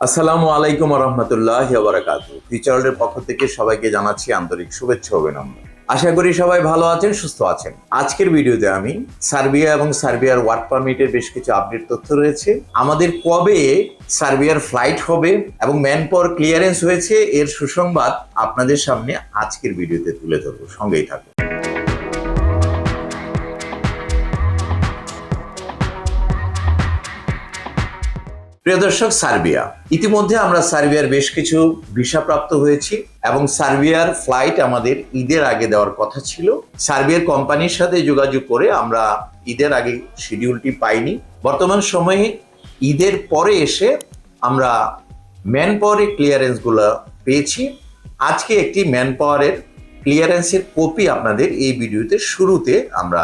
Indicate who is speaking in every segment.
Speaker 1: আসসালামু আলাইকুম রহমতুল্লাহ বারাকাতু ফিচারের পক্ষ থেকে সবাইকে জানাচ্ছি আন্তরিক শুভেচ্ছা অভিনন্দন। আশা করি সবাই ভালো আছেন, সুস্থ আছেন। আজকের ভিডিওতে আমি সার্বিয়া এবং সার্বিয়ার ওয়ার্ক পারমিটের বেশ কিছু আপডেট তথ্য রয়েছে। আমাদের কবে সার্বিয়ার ফ্লাইট হবে এবং ম্যান পাওয়ার ক্লিয়ারেন্স হয়েছে, এর সুসংবাদ আপনাদের সামনে আজকের ভিডিওতে তুলে ধরবো। সঙ্গেই থাকুন। প্রিয় দর্শক, সার্বিয়া। ইতিমধ্যে আমরা সার্বিয়ার বেশ কিছু ভিসা প্রাপ্ত হয়েছি এবং সার্বিয়ার ফ্লাইট আমাদের ঈদের আগে দেওয়ার কথা ছিল। সার্বিয়ার কোম্পানির সাথে যোগাযোগ করে আমরা ঈদের আগে শিডিউলটি পাইনি। বর্তমান সময়ে ঈদের পরে এসে আমরা ম্যান পাওয়ারের ক্লিয়ারেন্সগুলো পেয়েছি। আজকে একটি ম্যান পাওয়ারের ক্লিয়ারেন্সের কপি আপনাদের এই ভিডিওতে শুরুতে আমরা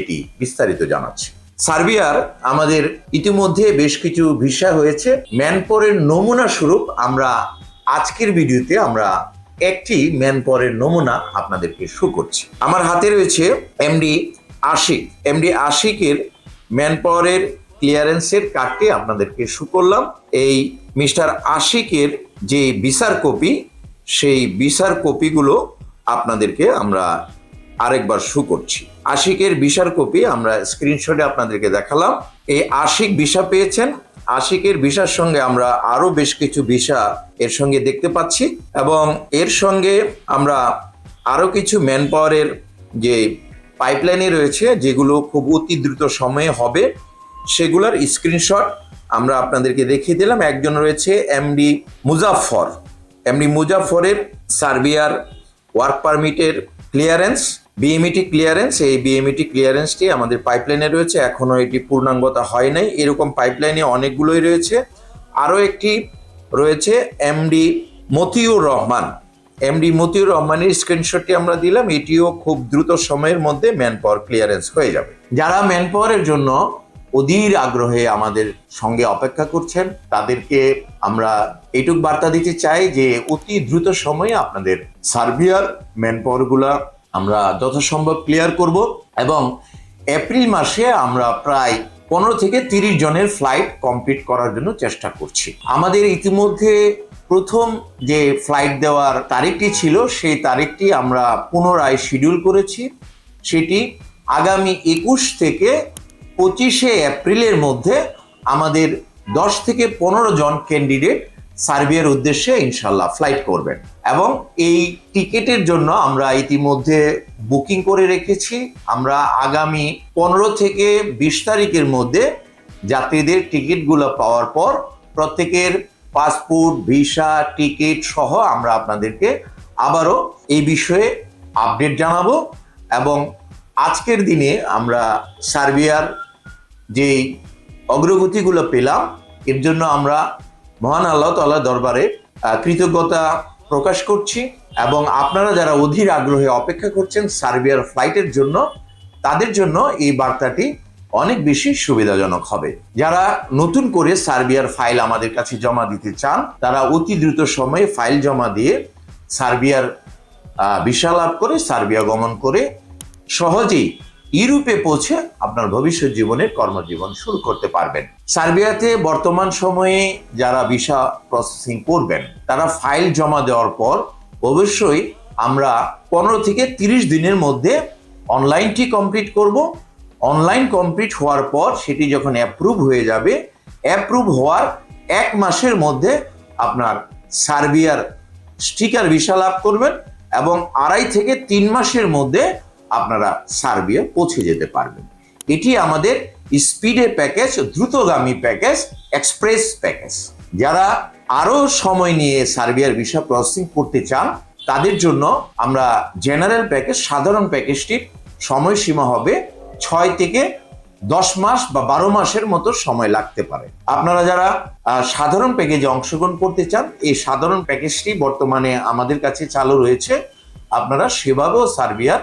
Speaker 1: এটি বিস্তারিত জানাচ্ছি। সার্বিয়ার আমাদের ইতিমধ্যে বেশ কিছু ভিসা হয়েছে। ম্যানপরের নমুনা স্বরূপ আমরা আজকের ভিডিওতে আমরা একটি ম্যানপরের নমুনা আপনাদেরকে শো করছি। আমার হাতে রয়েছে এমডি আশিক। এমডি আশিকের ম্যানপাওয়ারের ক্লিয়ারেন্সের কার্ডটি আপনাদেরকে শু করলাম। এই মিস্টার আশিকের যে ভিসার কপি, সেই ভিসার কপিগুলো আপনাদেরকে আমরা আরেকবার শু করছি। আশিকের ভিসার কপি আমরা স্ক্রিনশটে আপনাদেরকে দেখালাম। এই আশিক ভিসা পেয়েছেন। আশিকের ভিসার সঙ্গে আমরা আরও বেশ কিছু ভিসা এর সঙ্গে দেখতে পাচ্ছি এবং এর সঙ্গে আমরা আরও কিছু ম্যান পাওয়ারের যে পাইপলাইনে রয়েছে, যেগুলো খুব অতি দ্রুত সময়ে হবে, সেগুলোর স্ক্রিনশট আমরা আপনাদেরকে দেখিয়ে দিলাম। একজন রয়েছে এমডি মুজাফর এমডি মুজাফরের সার্বিয়ার ওয়ার্ক পারমিটের ক্লিয়ারেন্স বিএমইটি ক্লিয়ারেন্স এই বিএমইটি ক্লিয়ারেন্সটি আমাদের পাইপলাইনে রয়েছে, এখনও এটি পূর্ণাঙ্গতা হয় নাই। এরকম পাইপলাইনে অনেকগুলোই রয়েছে। আরও একটি রয়েছে এমডি মতিউর রহমান। এমডি মতিউর রহমানের স্ক্রিনশটটি আমরা দিলাম, এটিও খুব দ্রুত সময়ের মধ্যে ম্যান পাওয়ার ক্লিয়ারেন্স হয়ে যাবে। যারা ম্যান পাওয়ারের জন্য অধীর আগ্রহে আমাদের সঙ্গে অপেক্ষা করছেন, তাদেরকে আমরা এটুক বার্তা দিতে চাই যে অতি দ্রুত সময়ে আপনাদের সার্বিয়ার ম্যান পাওয়ারগুলা আমরা যথাসম্ভব ক্লিয়ার করব এবং এপ্রিল মাসে আমরা প্রায় পনেরো থেকে তিরিশ জনের ফ্লাইট কমপ্লিট করার জন্য চেষ্টা করছি। আমাদের ইতিমধ্যে প্রথম যে ফ্লাইট দেওয়ার তারিখটি ছিল, সেই তারিখটি আমরা পুনরায় শিডিউল করেছি। সেটি আগামী একুশ থেকে পঁচিশে এপ্রিলের মধ্যে আমাদের দশ থেকে পনেরো জন ক্যান্ডিডেট সার্বিয়ার উদ্দেশ্যে ইনশাল্লাহ ফ্লাইট করবেন। এবং এই টিকিটের জন্য আমরা ইতিমধ্যে বুকিং করে রেখেছি। আমরা আগামী পনেরো থেকে বিশ তারিখের মধ্যে যাত্রীদের টিকিটগুলো পাওয়ার পর প্রত্যেকের পাসপোর্ট, ভিসা, টিকিট সহ আমরা আপনাদেরকে আবারও এই বিষয়ে আপডেট জানাব। এবং আজকের দিনে আমরা সার্বিয়ার যে অগ্রগতিগুলো পেলাম, এর জন্য আমরা মহান আল্লাহ তাল্লাহ দরবারে কৃতজ্ঞতা প্রকাশ করছি এবং আপনারা যারা অধীর আগ্রহে অপেক্ষা করছেন সার্বিয়ার ফ্লাইটের জন্য, তাদের জন্য এই বার্তাটি অনেক বেশি সুবিধাজনক হবে। যারা নতুন করে সার্বিয়ার ফাইল আমাদের কাছে জমা দিতে চান, তারা অতি দ্রুত সময়ে ফাইল জমা দিয়ে সার্বিয়ার ভিসা লাভ করে সার্বিয়া গমন করে সহজেই ইউরোপে পৌঁছে আপনার ভবিষ্যৎ জীবনের কর্মজীবন শুরু করতে পারবেন। সার্বিয়াতে বর্তমান সময়ে যারা ভিসা প্রসেসিং করবেন, তারা ফাইল জমা দেওয়ার পর অবশ্যই আমরা পনেরো থেকে তিরিশ দিনের মধ্যে অনলাইনটি কমপ্লিট করব। অনলাইন কমপ্লিট হওয়ার পর সেটি যখন অ্যাপ্রুভ হয়ে যাবে অ্যাপ্রুভ হওয়ার এক মাসের মধ্যে আপনার সার্বিয়ার স্টিকার ভিসা লাভ করবেন এবং আড়াই থেকে তিন মাসের মধ্যে আপনারা সার্বিয়া পৌঁছে যেতে পারবেন। এটি আমাদের স্পিডে প্যাকেজ, দ্রুতগামী প্যাকেজ, এক্সপ্রেস প্যাকেজ। যারা আরও সময় নিয়ে সার্বিয়ার ভিসা প্রসেসিং করতে চান, তাদের জন্য আমরা জেনারেল প্যাকেজ, সাধারণ প্যাকেজটির সময়সীমা হবে ছয় থেকে দশ মাস বা বারো মাসের মতো সময় লাগতে পারে। আপনারা যারা সাধারণ প্যাকেজে অংশগ্রহণ করতে চান, এই সাধারণ প্যাকেজটি বর্তমানে আমাদের কাছে চালু রয়েছে। আপনারা সেভাবেও সার্বিয়ার